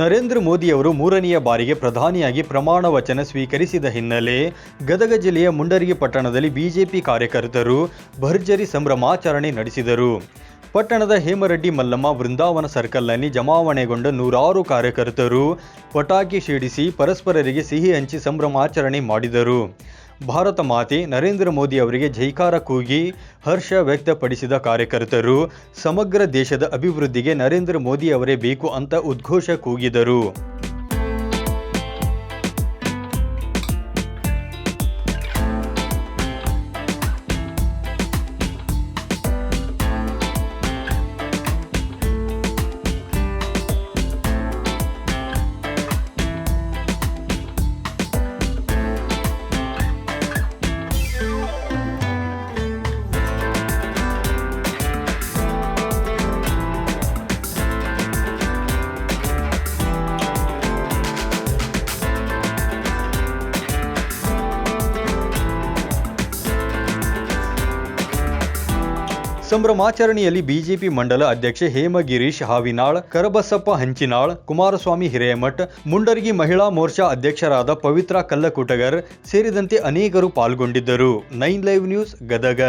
ನರೇಂದ್ರ ಮೋದಿಯವರು ಮೂರನೆಯ ಬಾರಿಗೆ ಪ್ರಧಾನಿಯಾಗಿ ಪ್ರಮಾಣ ವಚನ ಸ್ವೀಕರಿಸಿದ ಹಿನ್ನೆಲೆ ಗದಗ ಜಿಲ್ಲೆಯ ಮುಂಡರಗಿ ಪಟ್ಟಣದಲ್ಲಿ ಬಿಜೆಪಿ ಕಾರ್ಯಕರ್ತರು ಭರ್ಜರಿ ಸಂಭ್ರಮಾಚರಣೆ ನಡೆಸಿದರು. ಪಟ್ಟಣದ ಹೇಮರೆಡ್ಡಿ ಮಲ್ಲಮ್ಮ ವೃಂದಾವನ ಸರ್ಕಲ್ನಲ್ಲಿ ಜಮಾವಣೆಗೊಂಡ ನೂರಾರು ಕಾರ್ಯಕರ್ತರು ಪಟಾಕಿ ಸಿಡಿಸಿ ಪರಸ್ಪರರಿಗೆ ಸಿಹಿ ಹಂಚಿ ಸಂಭ್ರಮಾಚರಣೆ ಮಾಡಿದರು. ಭಾರತ ಮಾತೆ ನರೇಂದ್ರ ಮೋದಿ ಅವರಿಗೆ ಜೈಕಾರ ಕೂಗಿ ಹರ್ಷ ವ್ಯಕ್ತಪಡಿಸಿದ ಕಾರ್ಯಕರ್ತರು, ಸಮಗ್ರ ದೇಶದ ಅಭಿವೃದ್ಧಿಗೆ ನರೇಂದ್ರ ಮೋದಿ ಅವರೇ ಬೇಕು ಅಂತ ಉದ್ಘೋಷ ಕೂಗಿದರು. ಸಂಭ್ರಮಾಚರಣೆಯಲ್ಲಿ ಬಿಜೆಪಿ ಮಂಡಲ ಅಧ್ಯಕ್ಷೆ ಹೇಮಗಿರೀಶ್ ಹಾವಿನಾಳ್, ಕರಬಸಪ್ಪ ಹಂಚಿನಾಳ್, ಕುಮಾರಸ್ವಾಮಿ ಹಿರೇಮಠ್, ಮುಂಡರ್ಗಿ ಮಹಿಳಾ ಮೋರ್ಚಾ ಅಧ್ಯಕ್ಷರಾದ ಪವಿತ್ರ ಕಲ್ಲಕುಟಗರ್ ಸೇರಿದಂತೆ ಅನೇಕರು ಪಾಲ್ಗೊಂಡಿದ್ದರು. Nine live news Gadag.